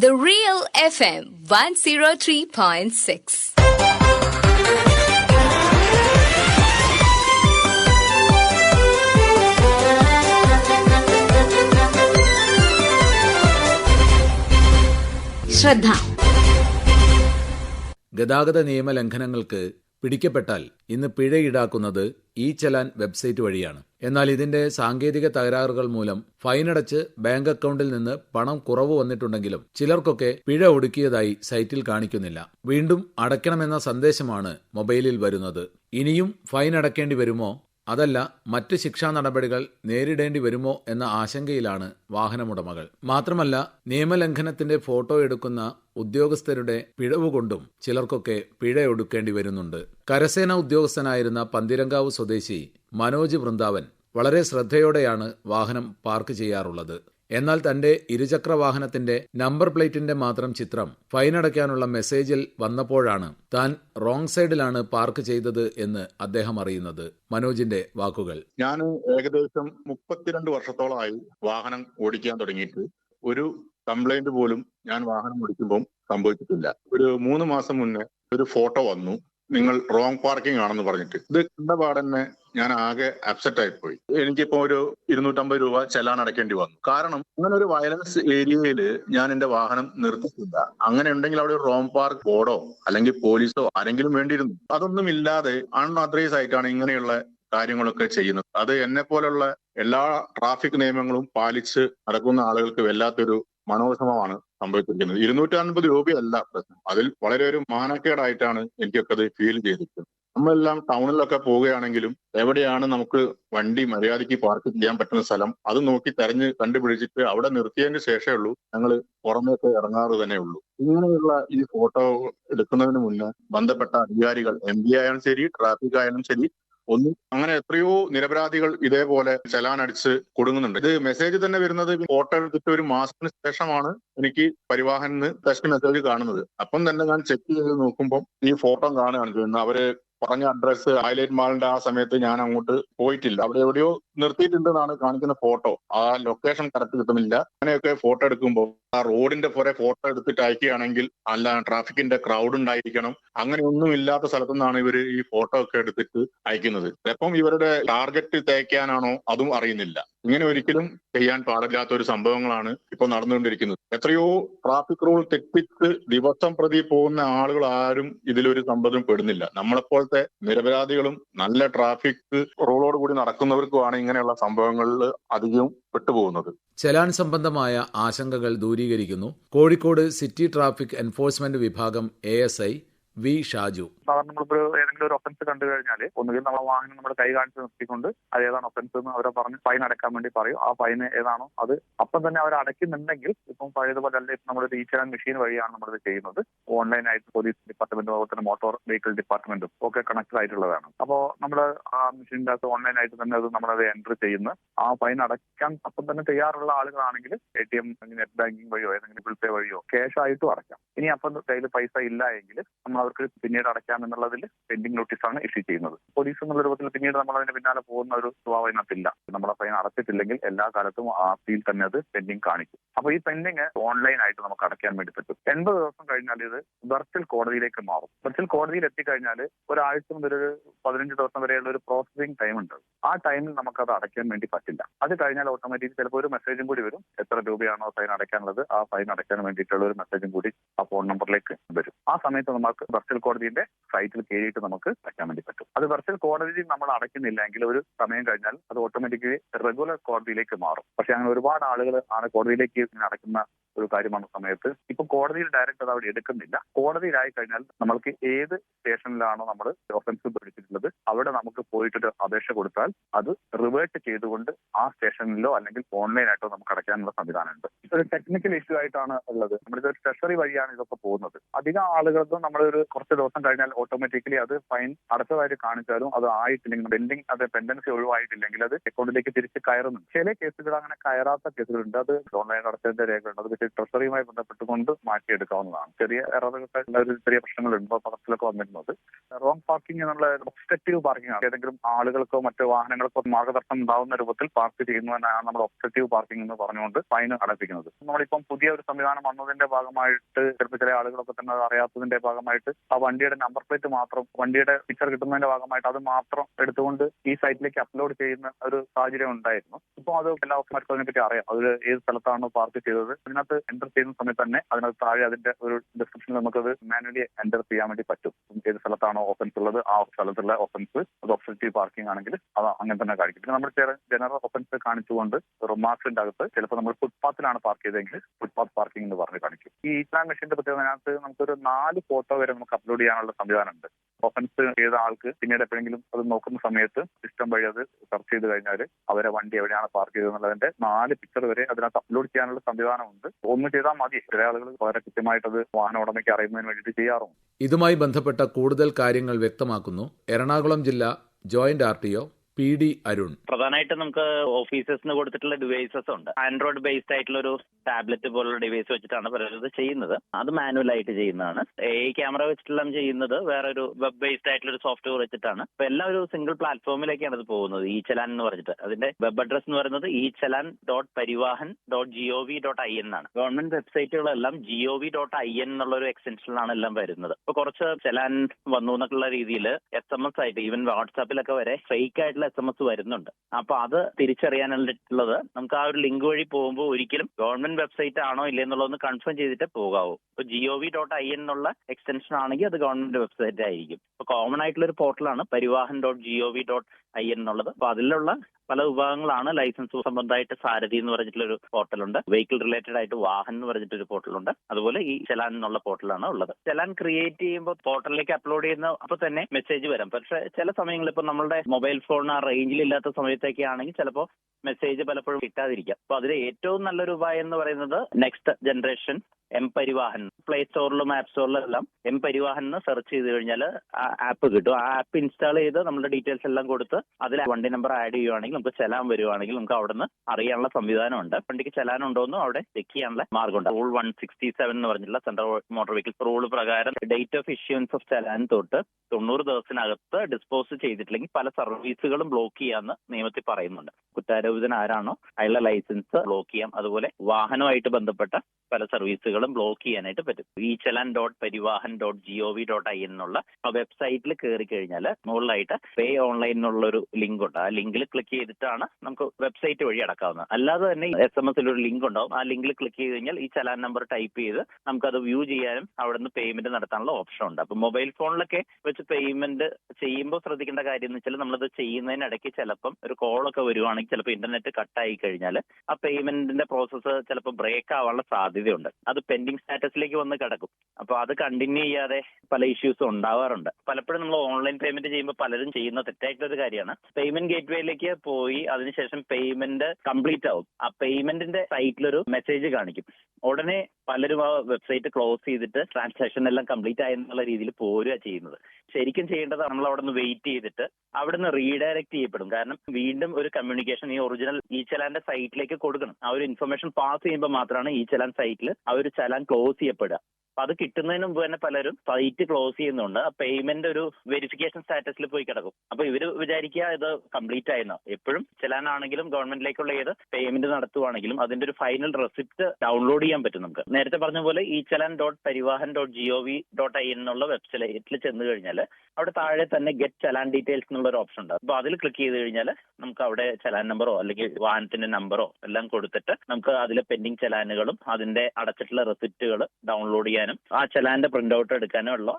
The Real FM 103.6. ശ്രദ്ധ ഗതാഗത നിയമ ലംഘനങ്ങൾക്ക് പിടിക്കപ്പെട്ടാൽ ഇന്ന് പിഴ ഈടാക്കുന്നത് ഇ ചലാൻ വെബ്സൈറ്റ് വഴിയാണ്. എന്നാൽ ഇതിന്റെ സാങ്കേതിക തകരാറുകൾ മൂലം ഫൈനടച്ച് ബാങ്ക് അക്കൗണ്ടിൽ നിന്ന് പണം കുറവ് വന്നിട്ടുണ്ടെങ്കിലും ചിലർക്കൊക്കെ പിഴ ഒടുക്കിയതായി സൈറ്റിൽ കാണിക്കുന്നില്ല. വീണ്ടും അടയ്ക്കണമെന്ന സന്ദേശമാണ് മൊബൈലിൽ വരുന്നത്. ഇനിയും ഫൈൻ അടയ്ക്കേണ്ടി വരുമോ? അതല്ല മറ്റ് ശിക്ഷാ നടപടികൾ നേരിടേണ്ടി വരുമോ എന്ന ആശങ്കയിലാണ് വാഹനമുടമകൾ. മാത്രമല്ല നിയമലംഘനത്തിന്റെ ഫോട്ടോ എടുക്കുന്ന ഉദ്യോഗസ്ഥരുടെ പിഴവുകൊണ്ടും ചിലർക്കൊക്കെ പിഴയൊടുക്കേണ്ടി വരുന്നുണ്ട്. കരസേന ഉദ്യോഗസ്ഥനായിരുന്ന പന്തിരങ്കാവ് സ്വദേശി മനോജ് വൃന്ദാവൻ വളരെ ശ്രദ്ധയോടെയാണ് വാഹനം പാർക്ക് ചെയ്യാറുള്ളത്. എന്നാൽ തന്റെ ഇരുചക്ര വാഹനത്തിന്റെ നമ്പർ പ്ലേറ്റിന്റെ മാത്രം ചിത്രം ഫൈനടയ്ക്കാനുള്ള മെസ്സേജിൽ വന്നപ്പോഴാണ് താൻ റോങ് സൈഡിലാണ് പാർക്ക് ചെയ്തത് എന്ന് അദ്ദേഹം അറിയുന്നത്. മനോജിന്റെ വാക്കുകൾ. ഞാൻ ഏകദേശം മുപ്പത്തിരണ്ട് വർഷത്തോളമായി വാഹനം ഓടിക്കാൻ തുടങ്ങിയിട്ട് ഒരു കംപ്ലൈന്റ് പോലും ഞാൻ വാഹനം ഓടിക്കുമ്പോൾ സംഭവിച്ചിട്ടില്ല. ഒരു മൂന്ന് മാസം മുന്നേ ഒരു ഫോട്ടോ വന്നു. നിങ്ങൾ റോങ് പാർക്കിംഗ് ആണെന്ന് പറഞ്ഞിട്ട്. ഇത് കണ്ട പാടന്നെ ഞാൻ ആകെ അപ്സെറ്റ് ആയിപ്പോയി. എനിക്കിപ്പോ ഒരു ഇരുന്നൂറ്റമ്പത് രൂപ ചെലാൻ അടയ്ക്കേണ്ടി വന്നു. കാരണം അങ്ങനെ ഒരു വയലൻസ് ഏരിയയിൽ ഞാൻ എന്റെ വാഹനം നിർത്തിയിട്ടില്ല. അങ്ങനെ ഉണ്ടെങ്കിൽ അവിടെ ഒരു റോം പാർക്ക് ബോർഡോ അല്ലെങ്കിൽ പോലീസോ ആരെങ്കിലും വേണ്ടിയിരുന്നു. അതൊന്നും ഇല്ലാതെ അൺഓത്തറൈസ് ആയിട്ടാണ് ഇങ്ങനെയുള്ള കാര്യങ്ങളൊക്കെ ചെയ്യുന്നത്. അത് എന്നെ പോലുള്ള എല്ലാ ട്രാഫിക് നിയമങ്ങളും പാലിച്ച് നടക്കുന്ന ആളുകൾക്ക് വല്ലാത്തൊരു മനോസമമാണ് സംഭവിച്ചിരിക്കുന്നത്. ഇരുന്നൂറ്റി അൻപത് രൂപയല്ല പ്രശ്നം. അതിൽ വളരെ ഒരു മാനക്കേടായിട്ടാണ് എനിക്കൊക്കെ അത് ഫീൽ ചെയ്തിരിക്കുന്നത്. നമ്മളെല്ലാം ടൗണിലൊക്കെ പോവുകയാണെങ്കിലും എവിടെയാണ് നമുക്ക് വണ്ടി മര്യാദയ്ക്ക് പാർക്ക് ചെയ്യാൻ പറ്റുന്ന സ്ഥലം അത് നോക്കി തെരഞ്ഞ് കണ്ടുപിടിച്ചിട്ട് അവിടെ നിർത്തിയതിന് ശേഷമേ ഉള്ളൂ ഞങ്ങൾ പുറമേക്ക് ഇറങ്ങാറ് തന്നെ ഉള്ളൂ. ഇങ്ങനെയുള്ള ഈ ഫോട്ടോ എടുക്കുന്നതിന് മുന്നേ ബന്ധപ്പെട്ട അധികാരികൾ എം പി ആയാലും ശരി ട്രാഫിക് ആയാലും ശരി ഒന്നും അങ്ങനെ എത്രയോ നിരപരാധികൾ ഇതേപോലെ ചലാൻ അടിച്ച് കൊടുങ്ങുന്നുണ്ട്. ഇത് മെസ്സേജ് തന്നെ വരുന്നത് ഫോട്ടോ എടുത്തിട്ട് ഒരു മാസത്തിന് ശേഷമാണ് എനിക്ക് പരിവാഹനിന്ന് ടെസ്റ്റ് മെസ്സേജ് കാണുന്നത്. അപ്പം തന്നെ ഞാൻ ചെക്ക് ചെയ്ത് നോക്കുമ്പോൾ ഈ ഫോട്ടോ കാണുകയാണ് അവർ പറഞ്ഞ അഡ്രസ് ഹൈലൈറ്റ് മാളിന്റെ ആ സമയത്ത് ഞാൻ അങ്ങോട്ട് പോയിട്ടില്ല. അവിടെ എവിടെയോ നിർത്തിയിട്ടുണ്ടെന്നാണ് കാണിക്കുന്ന ഫോട്ടോ ആ ലൊക്കേഷൻ കറക്റ്റ് കിട്ടുന്നില്ല. അങ്ങനെയൊക്കെ ഫോട്ടോ എടുക്കുമ്പോൾ ആ റോഡിന്റെ പുറേ ഫോട്ടോ എടുത്തിട്ട് അയക്കുകയാണെങ്കിൽ അല്ല ട്രാഫിക്കിന്റെ ക്രൗഡ് ഉണ്ടായിരിക്കണം. അങ്ങനെയൊന്നും ഇല്ലാത്ത സ്ഥലത്തു നിന്നാണ് ഇവർ ഈ ഫോട്ടോ ഒക്കെ എടുത്തിട്ട് അയക്കുന്നത്. ചിലപ്പം ഇവരുടെ ടാർഗറ്റ് തേക്കാനാണോ അതും അറിയുന്നില്ല. ഇങ്ങനെ ഒരിക്കലും ചെയ്യാൻ പാടില്ലാത്ത ഒരു സംഭവങ്ങളാണ് ഇപ്പോൾ നടന്നുകൊണ്ടിരിക്കുന്നത്. എത്രയോ ട്രാഫിക് റൂൾ തെറ്റിച്ച് ദിവസം പ്രതി പോകുന്ന ആളുകൾ ആരും ഇതിലൊരു സംഭവം പെടുന്നില്ല. നമ്മളെപ്പോലത്തെ നിരപരാധികളും നല്ല ട്രാഫിക് റൂളോട് കൂടി നടക്കുന്നവർക്കുമാണ് ഇങ്ങനെയുള്ള സംഭവങ്ങളിൽ അധികവും പെട്ടുപോകുന്നത്. ചെലാൻ സംബന്ധമായ ആശങ്കകൾ ദൂരീകരിക്കുന്നു. കോഴിക്കോട് സിറ്റി ട്രാഫിക് എൻഫോഴ്സ്മെന്റ് വിഭാഗം A S I V Shaju. സാധാരണ നമ്മളിപ്പോ ഏതെങ്കിലും ഒരു ഒഫൻസ് കണ്ടു കഴിഞ്ഞാൽ ഒന്നുകിൽ നമ്മളെ വാഹനം നമ്മുടെ കൈ കാണിച്ച് നിർത്തിക്കൊണ്ട് അത് ഏതാണ് ഒഫൻസ് എന്ന് അവരെ പറഞ്ഞ് ഫൈൻ അടക്കാൻ വേണ്ടി പറയും. ആ ഫൈൻ ഏതാണോ അത് അപ്പം തന്നെ അവർ അടയ്ക്കുന്നുണ്ടെങ്കിൽ ഇപ്പം പഴയതുപോലെ അല്ല ഇപ്പം നമ്മുടെ റീചാൻ മെഷീൻ വഴിയാണ് നമ്മളിത് ചെയ്യുന്നത്. ഓൺലൈനായിട്ട് പോലീസ് ഡിപ്പാർട്ട്മെന്റും അതുപോലെ തന്നെ മോട്ടോർ വെഹിക്കിൾ ഡിപ്പാർട്ട്മെന്റും ഒക്കെ കണക്റ്റഡ് ആയിട്ടുള്ളതാണ്. അപ്പോൾ നമ്മൾ ആ മെഷീന്റെ അകത്ത് ഓൺലൈനായിട്ട് തന്നെ അത് നമ്മളത് എൻട്രി ചെയ്യുന്ന ആ ഫൈൻ അടയ്ക്കാൻ അപ്പം തന്നെ തയ്യാറുള്ള ആളുകളാണെങ്കിൽ A T M net banking വഴിയോ ഏതെങ്കിലും ഗൂഗിൾ പേ വഴിയോ ക്യാഷ് ആയിട്ടും അടയ്ക്കാം. ഇനി അപ്പം കയ്യിൽ പൈസ ഇല്ല എങ്കിൽ നമ്മൾ അവർക്ക് പിന്നീട് അടയ്ക്കാം എന്നുള്ളതിൽ പെൻഡിംഗ് നോട്ടീസാണ് ഇഷ്യൂ ചെയ്യുന്നത്. പോലീസ് എന്നുള്ള രൂപത്തിൽ പിന്നീട് നമ്മൾ അതിന് പിന്നാലെ പോകുന്ന ഒരു സ്വഭാവം ഇതിനകത്തില്ല നമ്മളെ ഫൈൻ അടച്ചിട്ടില്ലെങ്കിൽ എല്ലാ കാലത്തും ആ ഫീൽ തന്നെ അത് പെൻഡിംഗ് കാണിക്കും. അപ്പൊ ഈ പെൻഡിങ് ഓൺലൈൻ ആയിട്ട് നമുക്ക് അടയ്ക്കാൻ വേണ്ടി പറ്റും. എൺപത് ദിവസം കഴിഞ്ഞാൽ ഇത് വെർച്വൽ കോടതിയിലേക്ക് മാറും. വെർച്വൽ കോടതിയിൽ എത്തിക്കഴിഞ്ഞാൽ ഒരാഴ്ച മുതൽ ഒരു പതിനഞ്ച് ദിവസം വരെയുള്ള ഒരു പ്രോസസിംഗ് ടൈം ഉണ്ട്. ആ ടൈമിൽ നമുക്ക് അത് അടയ്ക്കാൻ വേണ്ടി പറ്റില്ല. അത് കഴിഞ്ഞാൽ ഓട്ടോമാറ്റിക് ചിലപ്പോൾ ഒരു മെസ്സേജും കൂടി വരും. എത്ര രൂപയാണോ ഫൈൻ അടയ്ക്കാനുള്ളത്? ആ ഫൈൻ അടയ്ക്കാൻ വേണ്ടിയിട്ടുള്ള ഒരു മെസ്സേജും കൂടി ആ ഫോൺ നമ്പറിലേക്ക് വരും. ആ സമയത്ത് നമുക്ക് വെർച്വൽ കോടതിയുടെ സൈറ്റിൽ കയറിയിട്ട് നമുക്ക് അടയ്ക്കാൻ വേണ്ടി പറ്റും. അത് വെർച്വൽ കോടതി നമ്മൾ അടയ്ക്കുന്നില്ലെങ്കിൽ ഒരു സമയം കഴിഞ്ഞാൽ അത് ഓട്ടോമാറ്റിക്കലി റെഗുലർ കോടതിയിലേക്ക് മാറും. പക്ഷെ അങ്ങനെ ഒരുപാട് ആളുകൾ ആണ് കോടതിയിലേക്ക് അടയ്ക്കുന്ന ഒരു കാര്യമാണ് സമയത്ത് ഇപ്പൊ കോടതിയിൽ ഡയറക്റ്റ് അത് അവിടെ എടുക്കുന്നില്ല. കോടതിയിലായി കഴിഞ്ഞാൽ നമ്മൾക്ക് ഏത് സ്റ്റേഷനിലാണോ നമ്മൾ ഒഫൻസ് പിടിച്ചിട്ടുള്ളത് അവിടെ നമുക്ക് പോയിട്ടൊരു അപേക്ഷ കൊടുത്താൽ അത് റിവേർട്ട് ചെയ്തുകൊണ്ട് ആ സ്റ്റേഷനിലോ അല്ലെങ്കിൽ ഓൺലൈനായിട്ടോ നമുക്ക് അടയ്ക്കാനുള്ള സംവിധാനമുണ്ട്. ഇതൊരു ടെക്നിക്കൽ ഇഷ്യൂ ആയിട്ടാണ് ഉള്ളത്. നമ്മുടെ ഒരു ട്രഷറി വഴിയാണ് ഇതൊക്കെ പോകുന്നത്. അധികം ആളുകൾക്കും നമ്മളൊരു കുറച്ച് ദിവസം കഴിഞ്ഞാൽ ഓട്ടോമാറ്റിക്കലി അത് ഫൈൻ അടച്ചതായിട്ട് കാണിച്ചാലും അത് ആയിട്ടില്ലെങ്കിൽ പെൻഡിങ് അത് പെൻഡൻസി ഒഴിവായിട്ടില്ലെങ്കിൽ അത് അക്കൗണ്ടിലേക്ക് തിരിച്ച് കയറുന്നു ചില കേസുകൾ അങ്ങനെ കയറാത്ത കേസുകളുണ്ട്. അത് ഓൺലൈൻ അടച്ചതിന്റെ രേഖകളുണ്ട് അത് ട്രഷറിയുമായി ബന്ധപ്പെട്ടുകൊണ്ട് മാറ്റിയെടുക്കാവുന്നതാണ്. ചെറിയ എററുകളൊക്കെ ഒരു ചെറിയ പ്രശ്നങ്ങളുണ്ട്. പത്രത്തിലൊക്കെ വന്നിരുന്നത്. റോങ് പാർക്കിംഗ് എന്നുള്ള ഒബ്സ്റ്റക്റ്റീവ് പാർക്കിംഗ് ആണ്. ഏതെങ്കിലും ആളുകൾക്കോ മറ്റു വാഹനങ്ങൾക്കോ മാർഗദർശനം ഉണ്ടാവുന്ന രൂപത്തിൽ പാർക്ക് ചെയ്യുന്നതിനാണ് നമ്മൾ ഒബ്സ്റ്റക്റ്റീവ് പാർക്കിംഗ് എന്ന് പറഞ്ഞുകൊണ്ട് ഫൈൻ അടപ്പിക്കുന്നത്. നമ്മളിപ്പം പുതിയ ഒരു സംവിധാനം വന്നതിന്റെ ഭാഗമായിട്ട് ചിലപ്പോൾ ചില ആളുകളൊക്കെ തന്നെ അറിയാത്തതിന്റെ ഭാഗമായിട്ട് ആ വണ്ടിയുടെ നമ്പർ പ്ലേറ്റ് മാത്രം വണ്ടിയുടെ പിക്ചർ കിട്ടുന്നതിന്റെ ഭാഗമായിട്ട് അത് മാത്രം എടുത്തുകൊണ്ട് ഈ സൈറ്റിലേക്ക് അപ്ലോഡ് ചെയ്യുന്ന ഒരു സാഹചര്യം ഉണ്ടായിരുന്നു. ഇപ്പോൾ അത് എല്ലാവർക്കും അതിനെപ്പറ്റി അറിയാം. അത് ഏത് സ്ഥലത്താണ് പാർക്ക് ചെയ്തത്. അതിനകത്ത് എന്റർ ചെയ്യുന്ന സമയത്ത് തന്നെ അതിനകത്ത് താഴെ അതിന്റെ ഒരു ഡിസ്ക്രിപ്ഷനിൽ നമുക്കത് മാനുവലി എന്റർ ചെയ്യാൻ വേണ്ടി പറ്റും. ഏത് സ്ഥലത്താണോ ഓഫൻസ് ഉള്ളത് ആ സ്ഥലത്തുള്ള ഓഫൻസ് അത് ഒബ്സ്ട്രക്റ്റീവ് പാർക്കിംഗ് ആണെങ്കിൽ അത് അങ്ങനെ തന്നെ കാണിക്കും. പിന്നെ നമ്മൾ ചില ജനറൽ ഓഫൻസ് കാണിച്ചുകൊണ്ട് റിമാർക്സിന്റെ അകത്ത് ചിലപ്പോൾ നമ്മൾ ഫുട്പാത്തിലാണ് പാർക്ക് ചെയ്തതെങ്കിൽ ഫുട്പാത്ത് പാർക്കിംഗ് എന്ന് പറഞ്ഞ് കാണിക്കും. ഈ ഇസ്ലാം മെഷീന്റെ പ്രത്യേകത അതിനകത്ത് നമുക്കൊരു നാല് ഫോട്ടോ വരെ നമുക്ക് അപ്ലോഡ് ചെയ്യാനുള്ള സംവിധാനം ഉണ്ട് ഓഫൻസ് ചെയ്ത ആൾക്ക് പിന്നീട് എപ്പോഴെങ്കിലും അത് നോക്കുന്ന സമയത്ത് സിസ്റ്റം വഴി അത് സെർച്ച് ചെയ്ത് കഴിഞ്ഞാൽ അവരെ വണ്ടി എവിടെയാണ് പാർക്ക് ചെയ്തതെന്നുള്ളതിന്റെ നാല് പിക്ചർ വരെ അതിനകത്ത് അപ്ലോഡ് ചെയ്യാനുള്ള സംവിധാനമുണ്ട്. ഒന്ന് ചെയ്താൽ മതി. ചില ആളുകൾ വളരെ കൃത്യമായിട്ട് അത് വാഹന ഉടമയ്ക്ക് അറിയുന്നതിന് വേണ്ടിയിട്ട് ചെയ്യാറുണ്ട്. ഇതുമായി ബന്ധപ്പെട്ട കൂടുതൽ കാര്യങ്ങൾ വ്യക്തമാക്കുന്നു. എറണാകുളം ജില്ലാ joint R P D Arun. പ്രധാനമായിട്ടും നമുക്ക് ഓഫീസസിന് കൊടുത്തിട്ടുള്ള ഡിവൈസസ് ഉണ്ട്. ആൻഡ്രോയിഡ് ബേസ്ഡ് ആയിട്ടുള്ള ഒരു ടാബ്ലറ്റ് പോലുള്ള ഡിവൈസ് വെച്ചിട്ടാണ് പലരും ചെയ്യുന്നത്. അത് മാനുവൽ ആയിട്ട് ചെയ്യുന്നതാണ്. എ ക്യാമറ വെച്ചിട്ടെല്ലാം ചെയ്യുന്നത് വേറെ ഒരു വെബ് ബേസ്ഡ് ആയിട്ടുള്ള ഒരു സോഫ്റ്റ്വെയർ വെച്ചിട്ടാണ്. അപ്പൊ എല്ലാം ഒരു സിംഗിൾ പ്ലാറ്റ്ഫോമിലേക്കാണ് അത് പോകുന്നത്. ഈ ചലാൻ എന്ന് പറഞ്ഞിട്ട്. അതിന്റെ വെബ് അഡ്രസ് എന്ന് പറയുന്നത് ഈ challan dot Parivahan dot G O V dot I N ആണ് government വെബ്സൈറ്റുകളെല്ലാം G O V dot I N എന്നുള്ള ഒരു എക്സ്റ്റൻഷനിലാണ് എല്ലാം വരുന്നത്. അപ്പൊ കുറച്ച് ചലാൻ വന്നു എന്നൊക്കെയുള്ള രീതിയിൽ എസ് എം എസ് ആയിട്ട് ഈവൻ വാട്സാപ്പിലൊക്കെ വരെ ഫേക്ക് ആയിട്ടുള്ള എസ് എം എസ് വരുന്നുണ്ട്. അപ്പൊ അത് തിരിച്ചറിയാനായിട്ടുള്ളത് നമുക്ക് ആ ഒരു ലിങ്ക് വഴി പോകുമ്പോൾ ഒരിക്കലും ഗവൺമെന്റ് വെബ്സൈറ്റ് ആണോ ഇല്ലേ എന്നുള്ളതൊന്ന് കൺഫേം ചെയ്തിട്ട് പോകാവൂ. ഇപ്പൊ G O V dot I എന്നുള്ള എക്സ്റ്റൻഷൻ ആണെങ്കിൽ അത് ഗവൺമെന്റ് വെബ്സൈറ്റ് ആയിരിക്കും ഇപ്പൊ കോമൺ ആയിട്ടുള്ള ഒരു പോർട്ടലാണ് Parivahan dot G O V dot I N എന്നുള്ളത്. അപ്പൊ അതിലുള്ള പല വിഭാഗങ്ങളാണ് ലൈസൻസ് സംബന്ധമായിട്ട് സാരഥി എന്ന് പറഞ്ഞിട്ടുള്ള ഒരു പോർട്ടലുണ്ട്. വെഹിക്കിൾ റിലേറ്റഡ് ആയിട്ട് വാഹൻ എന്ന് പറഞ്ഞിട്ടൊരു പോർട്ടലുണ്ട്. അതുപോലെ ഈ ചെലാൻ എന്നുള്ള പോർട്ടലാണ് ഉള്ളത്. ചെലാൻ ക്രിയേറ്റ് ചെയ്യുമ്പോൾ പോർട്ടലിലേക്ക് അപ്ലോഡ് ചെയ്യുന്ന അപ്പൊ തന്നെ മെസ്സേജ് വരാം. പക്ഷെ ചില സമയങ്ങളിൽ ഇപ്പൊ നമ്മുടെ മൊബൈൽ ഫോൺ ആ റേഞ്ചിൽ ഇല്ലാത്ത സമയത്തൊക്കെ ആണെങ്കിൽ ചിലപ്പോൾ മെസ്സേജ് പലപ്പോഴും കിട്ടാതിരിക്കാം. അപ്പൊ അതിൽ ഏറ്റവും നല്ലൊരു ഉപായം എന്ന് പറയുന്നത് next generation M Parivahan play സ്റ്റോറിലും app സ്റ്റോറിലും എല്ലാം എം പരിവാഹൻ എന്ന് സെർച്ച് ചെയ്ത് കഴിഞ്ഞാൽ ആ ആപ്പ് കിട്ടും. ആ ആപ്പ് ഇൻസ്റ്റാൾ ചെയ്ത് നമ്മുടെ ഡീറ്റെയിൽസ് എല്ലാം കൊടുത്ത് അതിൽ വണ്ടി നമ്പർ ആഡ് ചെയ്യുവാണെങ്കിൽ നമുക്ക് ചെലാൻ വരുവാണെങ്കിൽ നമുക്ക് അവിടെ നിന്ന് അറിയാനുള്ള സംവിധാനമുണ്ട്. വണ്ടിക്ക് ചെലാൻ ഉണ്ടോന്നും അവിടെ ചെക്ക് ചെയ്യാനുള്ള മാർഗമുണ്ട്. റൂൾ വൺ സിക്സ്റ്റി സെവൻ എന്ന് പറഞ്ഞിട്ടുള്ള സെൻട്രൽ മോട്ടോർ വെഹിക്കിൾ റൂൾ പ്രകാരം date of issuance of challan തൊട്ട് തൊണ്ണൂറ് ദിവസത്തിനകത്ത് ഡിസ്പോസ് ചെയ്തിട്ടില്ലെങ്കിൽ പല സർവീസുകളും ബ്ലോക്ക് ചെയ്യാന്ന് നിയമത്തിൽ പറയുന്നുണ്ട്. കുറ്റാരോപിതൻ ആരാണോ അയാളുടെ ലൈസൻസ് ബ്ലോക്ക് ചെയ്യാം. അതുപോലെ വാഹനവുമായിട്ട് ബന്ധപ്പെട്ട പല സർവീസുകളും ബ്ലോക്ക് ചെയ്യാനായിട്ട് പറ്റും. ഈ challan dot Parivahan dot G O V dot I എന്നുള്ള ആ വെബ്സൈറ്റിൽ കയറി കഴിഞ്ഞാൽ മുകളിലായിട്ട് പേ ഓൺലൈൻ എന്നുള്ള ഒരു ലിങ്ക് ഉണ്ട്. ആ ലിങ്കിൽ ക്ലിക്ക് ചെയ്തിട്ടാണ് നമുക്ക് വെബ്സൈറ്റ് വഴി അടക്കാവുന്നത്. അല്ലാതെ തന്നെ എസ് എം എസിൽ ഒരു ലിങ്ക് ഉണ്ടാവും. ആ ലിങ്കിൽ ക്ലിക്ക് ചെയ്ത് കഴിഞ്ഞാൽ ഈ ചലാൻ നമ്പർ ടൈപ്പ് ചെയ്ത് നമുക്കത് വ്യൂ ചെയ്യാനും അവിടെ നിന്ന് പേയ്മെന്റ് നടത്താനുള്ള ഓപ്ഷൻ ഉണ്ട്. അപ്പൊ മൊബൈൽ ഫോണിലൊക്കെ വെച്ച് പേയ്മെന്റ് ചെയ്യുമ്പോൾ ശ്രദ്ധിക്കേണ്ട കാര്യം എന്ന് വെച്ചാൽ നമ്മളത് ചെയ്യുന്നതിനിടയ്ക്ക് ചിലപ്പം ഒരു കോളൊക്കെ വരുവാണെങ്കിൽ ചിലപ്പോൾ ഇന്റർനെറ്റ് കട്ടായി കഴിഞ്ഞാൽ ആ പേയ്മെന്റിന്റെ പ്രോസസ്സ് ചിലപ്പോൾ ബ്രേക്ക് ആവാനുള്ള സാധ്യതയുണ്ട്. അത് പെൻഡിങ് സ്റ്റാറ്റസിലേക്ക് വന്ന് കിടക്കും. അപ്പൊ അത് കണ്ടിന്യൂ ചെയ്യാതെ പല ഇഷ്യൂസും ഉണ്ടാവാറുണ്ട്. പലപ്പോഴും നമ്മൾ ഓൺലൈൻ പേയ്മെന്റ് ചെയ്യുമ്പോൾ പലരും ചെയ്യുന്ന തെറ്റായിട്ടുള്ള ഒരു കാര്യമാണ്. പേയ്മെന്റ് ഗേറ്റ് വേയിലേക്ക് പോയി അതിനുശേഷം പേയ്മെന്റ് കംപ്ലീറ്റ് ആവും. ആ പേയ്മെന്റിന്റെ സൈറ്റിലൊരു മെസ്സേജ് കാണിക്കും. ഉടനെ പലരും ആ വെബ്സൈറ്റ് ക്ലോസ് ചെയ്തിട്ട് ട്രാൻസാക്ഷൻ എല്ലാം കംപ്ലീറ്റ് ആയെന്നുള്ള രീതിയിൽ പോരുക ചെയ്യുന്നത്. ശരിക്കും ചെയ്യേണ്ടത് നമ്മൾ അവിടെ നിന്ന് വെയിറ്റ് ചെയ്തിട്ട് അവിടെ നിന്ന് റീഡയറക്ട് ചെയ്യപ്പെടും. കാരണം വീണ്ടും ഒരു കമ്മ്യൂണിക്കേഷൻ ഈ ഒറിജിനൽ ഈ ചലാന്റെ സൈറ്റിലേക്ക് കൊടുക്കണം. ആ ഒരു ഇൻഫർമേഷൻ പാസ് ചെയ്യുമ്പോൾ മാത്രമാണ് ഈ ചലാൻ സൈറ്റിൽ ആ ഒരു ചലാൻ ക്ലോസ് ചെയ്യപ്പെടുക. അപ്പൊ അത് കിട്ടുന്നതിന് മുമ്പ് തന്നെ പലരും സൈറ്റ് ക്ലോസ് ചെയ്യുന്നുണ്ട്. പേയ്മെന്റ് ഒരു വെരിഫിക്കേഷൻ സ്റ്റാറ്റസിൽ പോയി കിടക്കും. അപ്പൊ ഇവർ വിചാരിക്കുക ഇത് കംപ്ലീറ്റ് ആയെന്നോ. എപ്പോഴും ചെലാനാണെങ്കിലും ഗവൺമെന്റിലേക്കുള്ള ഏത് പേയ്മെന്റ് നടത്തുവാണെങ്കിലും അതിന്റെ ഒരു ഫൈനൽ റെസിപ്റ്റ് ഡൗൺലോഡ് ചെയ്യാൻ പറ്റും നമുക്ക്. നേരത്തെ പറഞ്ഞ പോലെ ഈ challan dot Parivahan dot G O V dot I എന്നുള്ള വെബ്സൈറ്റിൽ ചെന്ന് കഴിഞ്ഞാൽ അവിടെ താഴെ തന്നെ ഗെറ്റ് ചലാൻ ഡീറ്റെയിൽസ് എന്നുള്ള ഒരു ഓപ്ഷൻ ഉണ്ട്. അപ്പൊ അതിൽ ക്ലിക്ക് ചെയ്ത് കഴിഞ്ഞാൽ നമുക്ക് അവിടെ ചലാൻ നമ്പറോ അല്ലെങ്കിൽ വാഹനത്തിന്റെ നമ്പറോ എല്ലാം കൊടുത്തിട്ട് നമുക്ക് അതിലെ പെൻഡിങ് ചലാനുകളും അതിന്റെ അടച്ചിട്ടുള്ള റെസിപ്റ്റുകൾ ഡൗൺലോഡ് ചെയ്യാനും ആ ചലാന്റെ പ്രിന്റ് ഔട്ട് എടുക്കാനും ഉള്ള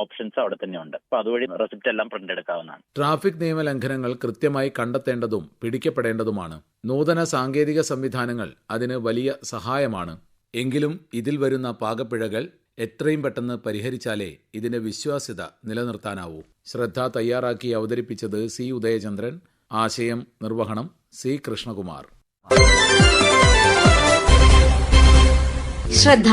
ഓപ്ഷൻസ് അവിടെ തന്നെ ഉണ്ട്. അപ്പൊ അതുവഴി റെസിപ്റ്റ് എല്ലാം പ്രിന്റ് എടുക്കാവുന്നതാണ്. ട്രാഫിക് നിയമ ലംഘനങ്ങൾ കൃത്യമായി കണ്ടെത്തേണ്ടതും പിടിക്കപ്പെടേണ്ടതുമാണ്. നൂതന സാങ്കേതിക സംവിധാനങ്ങൾ അതിന് വലിയ സഹായമാണ്. എങ്കിലും ഇതിൽ വരുന്ന പാകപ്പിഴകൾ എത്രയും പെട്ടെന്ന് പരിഹരിച്ചാലേ ഇതിന്റെ വിശ്വാസ്യത നിലനിർത്താനാവൂ. ശ്രദ്ധ തയ്യാറാക്കി അവതരിപ്പിച്ചത് സി ഉദയചന്ദ്രൻ. ആശയം നിർവഹണം സി കൃഷ്ണകുമാർ. ശ്രദ്ധ.